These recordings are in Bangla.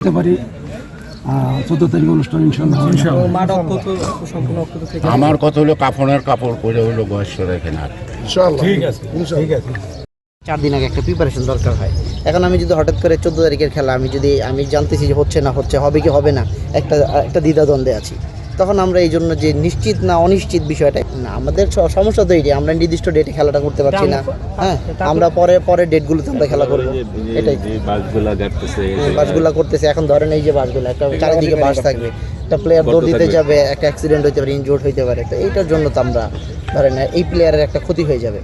করতে পারি। চোদ্দ তারিখ অনুষ্ঠান আমার কত হলো কাফনের কাপড় পরে হলো বয়স্ক এখানে আর চার দিন আগে একটা প্রিপারেশন দরকার হয়। এখন আমি যদি হঠাৎ করে চোদ্দ তারিখের খেলা আমি যদি আমি জানতেছি যে হচ্ছে না হচ্ছে হবে কি হবে না একটা একটা দ্বিধাদ্বন্দ্বে আছি। তখন আমরা এই জন্য যে নিশ্চিত না অনিশ্চিত বিষয়টা না আমাদের সমস্যা তো এইটাই আমরা নির্দিষ্ট ডেটে খেলাটা করতে পারছি না। হ্যাঁ আমরা পরে পরে ডেটগুলোতে আমরা খেলা করব। এটাই। বাসগুলা করতেছে। এখন ধরেন এই যে বাসগুলো একটা চারিদিকে বাস থাকবে। একটা প্লেয়ার দৌড় দিতে যাবে একটা অ্যাক্সিডেন্ট হতে পারে ইনজোর্ড হতে পারে তো এইটার জন্য তো আমরা ধরেন এই প্লেয়ারের একটা ক্ষতি হয়ে যাবে।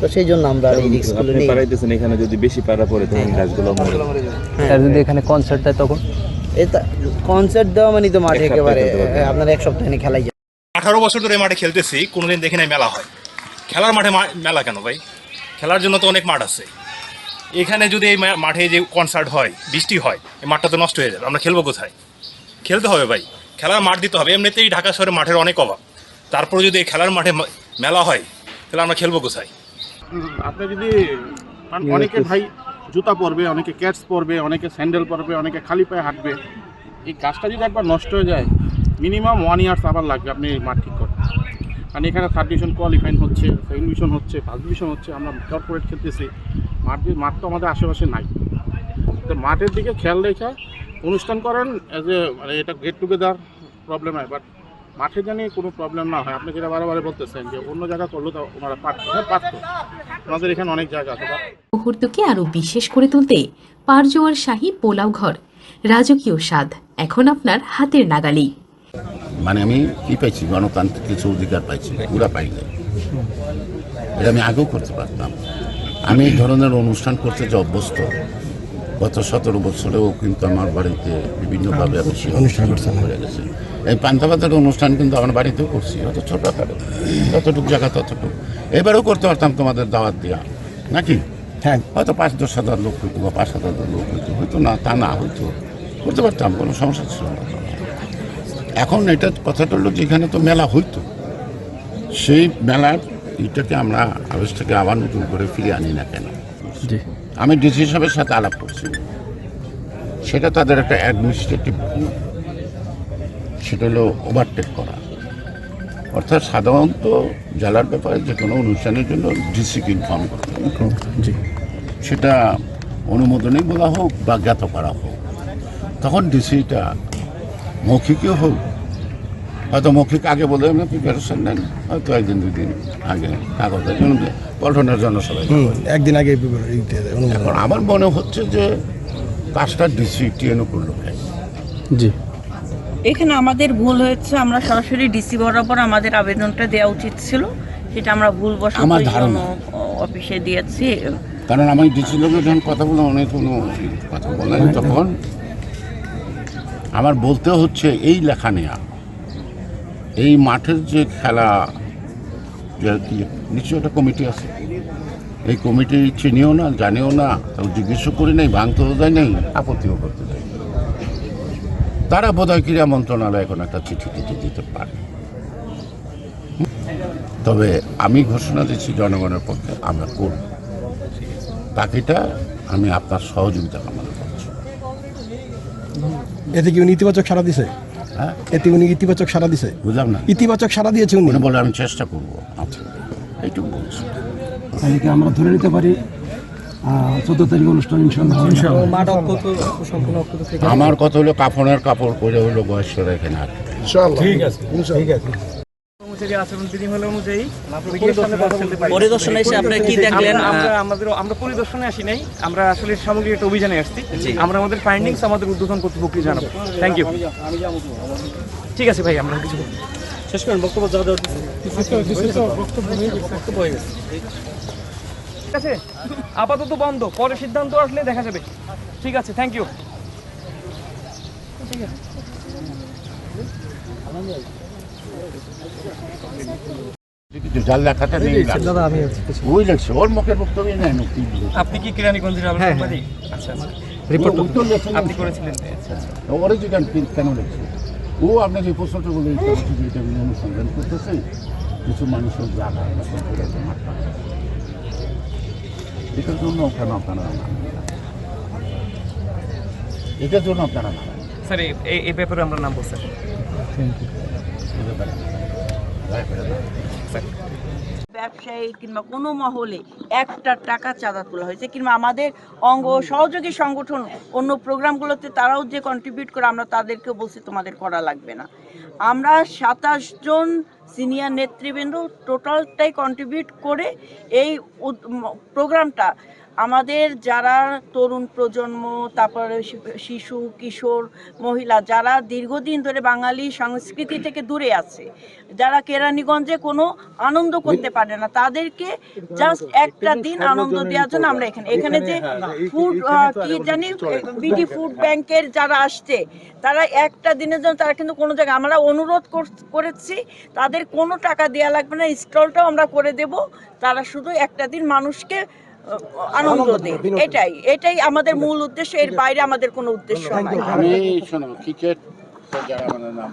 তো সেই জন্য আমরা এই রিস্কগুলো নিই। এখানে যদি বেশি পারা পড়ে তখন গাছগুলো মরে যাবে। আর যদি এখানে কনসার্ট দেয় তখন? এটা কনসার্ট দেওয়া মানে তো মাঠে একেবারে আপনার এক সপ্তাহে খেলাই যায়। আঠারো বছর ধরে মাঠে খেলতেছি কোনোদিন দেখি নাই মেলা হয়। খেলার মাঠে মেলা কেন ভাই? খেলার জন্য তো অনেক মাঠ আছে। এখানে যদি এই মাঠে যে কনসার্ট হয় বৃষ্টি হয় এই মাঠটা তো নষ্ট হয়ে যাবে। আমরা খেলব কোথায়? খেলতে হবে ভাই। খেলার মাঠ দিতে হবে। এমনিতেই ঢাকা শহরে মাঠের অনেক অভাব। তারপরে যদি এই খেলার মাঠে মেলা হয় তাহলে আমরা খেলব কোথায়? আপনি যদি অনেকে ভাই জুতা পরবে, অনেকে ক্যাটস পরবে, অনেকে স্যান্ডেল পরবে, অনেকে খালি পায়ে হাঁটবে। এই গাছটা যদি একবার নষ্ট হয়ে যায় মিনিমাম ওয়ান ইয়ার্স আবার লাগবে আপনি এই মাঠ ঠিক করতে। কারণ এখানে থার্ড ডিভিশন কোয়ালিফাইন হচ্ছে সেকেন্ড ডিভিশন হচ্ছে ফার্স্ট ডিভিশন হচ্ছে, আমরা কর্পোরেট খেলতেছি। মাঠ মাঠ তো আমাদের আশেপাশে নাই। তো মাঠের দিকে খেয়াল রেখে অনুষ্ঠান করেন এজ এ মানে এটা গেট টুগেদার প্রবলেম হয় বাট মাঠে জানি কোনো প্রবলেম না হয়। আপনি যেটা বারে বলতেছেন যে অন্য জায়গা করল তো ওনারা পারতো। হ্যাঁ পারতো। আমাদের এখানে অনেক জায়গা আছে। মুহূর্তকে আরও বিশেষ করে তুলতে পারজোয়ার শাহী পোলাও ঘর। রাজকীয় স্বাদ এখন আপনার হাতের নাগালেই। মানে আমি কি পাইছি? গণতান্ত্রিক কিছু অধিকার পাইছি পুরা পাই নাই। এটা আমি আগেও করতে পারতাম। আমি এই ধরনের অনুষ্ঠান করতে যে অভ্যস্ত গত সতেরো বছরেও কিন্তু আমার বাড়িতে বিভিন্নভাবে আমি অনুষ্ঠান করে গেছি। এই পান্তাবাদের অনুষ্ঠান কিন্তু আমার বাড়িতেও করছি অত ছোট আকারে। যতটুকু জায়গা ততটুকু। এবারেও করতে পারতাম তোমাদের দাওয়াত দেওয়া নাকি? হ্যাঁ। হয়তো পাঁচ দশ হাজার লোক হইতো বা পাঁচ হাজার লোক হইতো। হয়তো না তা না হইতো করতে পারতাম কোনো সমস্যা ছিল না। এখন এটা কথাটা হলো যেখানে তো মেলা হইতো। সেই মেলার এটাকে আমরা আবেশটাকে আবার নতুন করে ফিরে আনি না কেন? আমি ডিসি সাহেবের সাথে আলাপ করছি। সেটা তাদের একটা অ্যাডমিনিস্ট্রেটিভ সেটা হলো ওভারটেক করা। অর্থাৎ সাধারণত জেলার ব্যাপারে যে কোনো অনুষ্ঠানের জন্য ডিসিকে ইনফর্ম করতে। সেটা অনুমোদনেই বলা হোক বা জ্ঞাত করা হোক। তখন ডিসিটা মৌখিকও হোক হয়তো মৌখিক আগে বলে আপনি প্রিপারেশন নেন। হয়তো একদিন দুই দিন আগে কাগজে পল্টনের জন্য সবাই একদিন আগে এখন আমার মনে হচ্ছে যে কাজটা ডিসি টিএনও করল জি। এখানে আমাদের ভুল হয়েছে আমরা সরাসরি ডিসি বরাবর আমাদের আবেদনটা দেওয়া উচিত ছিল। সেটা আমরা ভুল বসে আমার ধারণা। অফিসে দিয়েছি। কারণ আমি ডিসি লোকের যখন কথা বলে অনেক কোনো কথা বলেন তখন। আমার বলতে হচ্ছে এই লেখা নেয়া। এই মাঠের যে খেলা যে কি নিশ্চয়ই একটা কমিটি আছে। এই কমিটি চিনিও না জানিও না তাও জিজ্ঞেসও করি নাই ভাঙতেও যায় নাই। আপত্তিও করতে যায় তারা বোধহয় ক্রীড়া মন্ত্রণালয় এখন একটা চিঠি টিঠি দিতে পারে। তবে আমি ঘোষণা দিচ্ছি জনগণের পক্ষে আমরা করব। বাকিটা আমি আপনার সহযোগিতা কামনা করছি। এতে কি উনি ইতিবাচক সারা দিছে? হ্যাঁ? এতে উনি ইতিবাচক সারা দিছে। বুঝলাম না। ইতিবাচক সারা দিয়েছে উনি। বলে আমি চেষ্টা করব। আচ্ছা এইটুকু বলছি। তাদেরকে আমরা ধরে নিতে পারি চোদ্দ তারিখ অনুষ্ঠান আমার কথা হলো কাফনের কাপড় পরে হলো বয়স্ক এখানে ঠিক আছে ঠিক বিধিমালা অনুযায়ী পরিদর্শনে খেলতে পারি। পরিদর্শনে এসে আপনারা কি দেখলেন? আমরা- আমাদের আমরা পরিদর্শনে আসি নাই। আমরা আসলে সামগ্রিক একটা অভিযানে আসছি। আমরা আমাদের ফাইন্ডিংস আমাদের উদ্বোধন কর্তৃপক্ষকে জানাব। থ্যাংক ইউ ঠিক আছে ভাই আমরা কিছু শেষ করেন বক্তব্য যা বক্তব্য হয়ে গেছে। বক্তব্য গেছে। ঠিক আছে? আপাতত বন্ধ পরে সিদ্ধান্ত আসলে দেখা যাবে। ঠিক আছে থ্যাংক ইউ কিছু যার লেখাটা নেই দাদা আমি ওই লেখছে ওর মুখের বক্তব্য নেই আপনি কি কিরানীগঞ্জের আলোচনাবাদী আচ্ছা আচ্ছা। রিপোর্ট আপনি করেছিলেন আচ্ছা আচ্ছা। ওরে জিজ্ঞান কেন লেখছে ও আপনাকে এই প্রশ্নটা বলে এটা আমি অনুসন্ধান করতেছে। কিছু মানুষের মাঠটা। এটার জন্য কেন আপনারা এটার জন্য আপনারা স্যার এই- ব্যাপারে আমরা নামবো স্যার। ব্যবসায়ী কিংবা কোনো মহলে একটা টাকা চাঁদা তোলা হয়েছে কিংবা আমাদের অঙ্গ সহযোগী সংগঠন, অন্য প্রোগ্রামগুলোতে তারাও যে কন্ট্রিবিউট করে, আমরা তাদেরকেও বলছি তোমাদের করা লাগবে না। আমরা সাতাশ জন সিনিয়র নেতৃবৃন্দ টোটালটাই কন্ট্রিবিউট করে এই প্রোগ্রামটা আমাদের যারা তরুণ প্রজন্ম তারপরে শিশু কিশোর মহিলা যারা দীর্ঘদিন ধরে বাঙালি সংস্কৃতি থেকে দূরে আছে যারা কেরানীগঞ্জে কোনো আনন্দ করতে পারে না তাদেরকে জাস্ট একটা দিন আনন্দ দেওয়ার জন্য আমরা এখানে এখানে যে ফুড কি জানি বিডি ফুড ব্যাংকের যারা আসছে তারা একটা দিনের জন্য তারা কিন্তু কোনো জায়গায় আমরা অনুরোধ করেছি তাদের কোনো টাকা দেওয়া লাগবে না স্টলটাও আমরা করে দেব তারা শুধু একটা দিন মানুষকে আনন্দ দেয় এটাই এটাই আমাদের মূল উদ্দেশ্য এর বাইরে আমাদের কোনো উদ্দেশ্য নাই। আমি শোনো ক্রিকেট যারা আমাদের নাম